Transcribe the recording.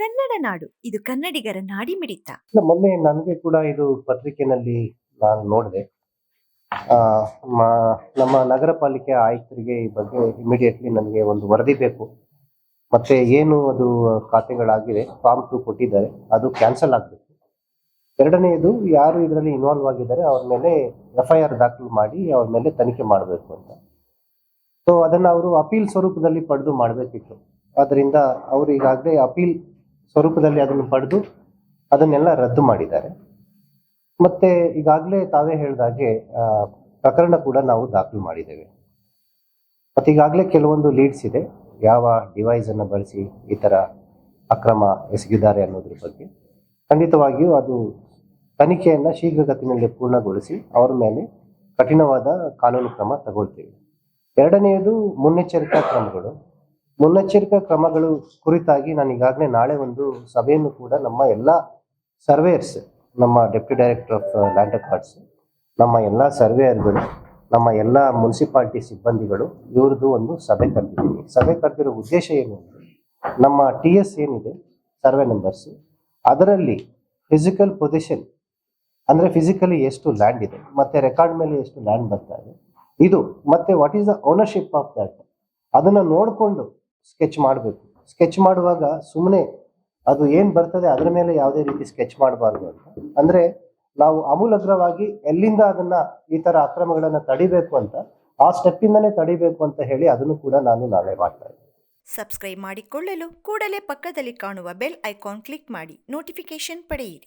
ಕನ್ನಡ ನಾಡು. ಇದು ಕನ್ನಡಿಗರ ನಾಡಿ ಮಿಡಿತ ಮೊನ್ನೆ ನನಗೆ ಕೂಡ ಇದು ಪತ್ರಿಕೆನಲ್ಲಿ ನಾನು ನೋಡಿದೆ. ನಮ್ಮ ನಗರ ಪಾಲಿಕೆ ಆಯುಕ್ತರಿಗೆ ಈ ಬಗ್ಗೆ ಇಮಿಡಿಯೇಟ್ಲಿ ನನಗೆ ಒಂದು ವರದಿ ಬೇಕು. ಮತ್ತೆ ಏನು ಅದು ಖಾತೆಗಳಾಗಿದೆ ಫಾರ್ಮ್ ಟು ಕೊಟ್ಟಿದ್ದಾರೆ, ಅದು ಕ್ಯಾನ್ಸಲ್ ಆಗಬೇಕು. ಎರಡನೆಯದು, ಯಾರು ಇದರಲ್ಲಿ ಇನ್ವಾಲ್ವ್ ಆಗಿದ್ದಾರೆ, ಅವ್ರ ಮೇಲೆ ಎಫ್ ಐ ಆರ್ ದಾಖಲು ಮಾಡಿ ಅವ್ರ ಮೇಲೆ ತನಿಖೆ ಮಾಡಬೇಕು ಅಂತ. ಸೊ ಅದನ್ನು ಅವರು ಅಪೀಲ್ ಸ್ವರೂಪದಲ್ಲಿ ಪಡೆದು ಮಾಡಬೇಕಿತ್ತು. ಆದ್ದರಿಂದ ಅವರು ಈಗಾಗಲೇ ಅಪೀಲ್ ಸ್ವರೂಪದಲ್ಲಿ ಅದನ್ನು ಪಡೆದು ಅದನ್ನೆಲ್ಲ ರದ್ದು ಮಾಡಿದ್ದಾರೆ. ಮತ್ತೆ ಈಗಾಗಲೇ ತಾವೇ ಹೇಳಿದಾಗೆ ಪ್ರಕರಣ ಕೂಡ ನಾವು ದಾಖಲು ಮಾಡಿದ್ದೇವೆ. ಮತ್ತು ಈಗಾಗಲೇ ಕೆಲವೊಂದು ಲೀಡ್ಸ್ ಇದೆ. ಯಾವ ಡಿವೈಸ್ ಅನ್ನು ಬಳಸಿ ಈ ಥರ ಅಕ್ರಮ ಎಸಗಿದ್ದಾರೆ ಅನ್ನೋದ್ರ ಬಗ್ಗೆ. ಖಂಡಿತವಾಗಿಯೂ ಅದು ತನಿಖೆಯನ್ನು ಶೀಘ್ರಗತಿನಲ್ಲಿ ಪೂರ್ಣಗೊಳಿಸಿ ಅವರ ಮೇಲೆ ಕಠಿಣವಾದ ಕಾನೂನು ಕ್ರಮ ತಗೊಳ್ತೀವಿ. ಎರಡನೆಯದು ಮುನ್ನೆಚ್ಚರಿಕಾ ಕ್ರಮಗಳು. ಮುನ್ನೆಚ್ಚರಿಕಾ ಕ್ರಮಗಳು ಕುರಿತಾಗಿ ನಾನು ಈಗಾಗಲೇ ನಾಳೆ ಒಂದು ಸಭೆಯನ್ನು ಕೂಡ ನಮ್ಮ ಎಲ್ಲ ಸರ್ವೇಯರ್ಸ್, ನಮ್ಮ deputy director of land records ನಮ್ಮ ಎಲ್ಲ ಸರ್ವೇಯರ್ಗಳು, ನಮ್ಮ ಎಲ್ಲ ಮುನ್ಸಿಪಾಲ್ಟಿ ಸಿಬ್ಬಂದಿಗಳು ಇವ್ರದ್ದು ಒಂದು ಸಭೆ ಕರೆದಿದ್ದೀನಿ. ಸಭೆ ಕರೆದಿರೋ ಉದ್ದೇಶ ಏನು ನಮ್ಮ ಟಿ ಎಸ್ ಏನಿದೆ, ಸರ್ವೆ ನಂಬರ್ಸ್, ಅದರಲ್ಲಿ ಫಿಸಿಕಲ್ ಪೊಸಿಷನ್ ಅಂದ್ರೆ ಫಿಸಿಕಲಿ ಎಷ್ಟು ಲ್ಯಾಂಡ್ ಇದೆ, ಮತ್ತೆ ರೆಕಾರ್ಡ್ ಮೇಲೆ ಎಷ್ಟು ಲ್ಯಾಂಡ್ ಬರ್ತಾ ಇದೆ, ಇದು ಮತ್ತೆ what is the ownership of that ಅದನ್ನ ನೋಡಿಕೊಂಡು ಸ್ಕೆಚ್ ಮಾಡಬೇಕು. ಸ್ಕೆಚ್ ಮಾಡುವಾಗ ಸುಮ್ಮನೆ ಅದು ಏನು ಬರ್ತದೆ ಅದರ ಮೇಲೆ ಯಾವುದೇ ರೀತಿ ಸ್ಕೆಚ್ ಮಾಡಬಾರ್ದು ಅಂತ. ಅಂದರೆ ನಾವು ಅಮೂಲಗ್ರವಾಗಿ ಎಲ್ಲಿಂದ ಅದನ್ನ ಈ ತರ ಅಕ್ರಮಗಳನ್ನ ತಡಿಬೇಕು ಅಂತ, ಆ ಸ್ಟೆಪ್ಪಿಂದನೇ ತಡಿಬೇಕು ಅಂತ ಹೇಳಿ ಅದನ್ನು ಕೂಡ ನಾನು ನಾಳೆ ಮಾಡ್ತಾ ಸಬ್ಸ್ಕ್ರೈಬ್ ಮಾಡಿಕೊಳ್ಳಲು ಕೂಡಲೇ ಪಕ್ಕದಲ್ಲಿ ಕಾಣುವ ಬೆಲ್ ಐಕಾನ್ ಕ್ಲಿಕ್ ಮಾಡಿ ನೋಟಿಫಿಕೇಶನ್ ಪಡೆಯಿರಿ.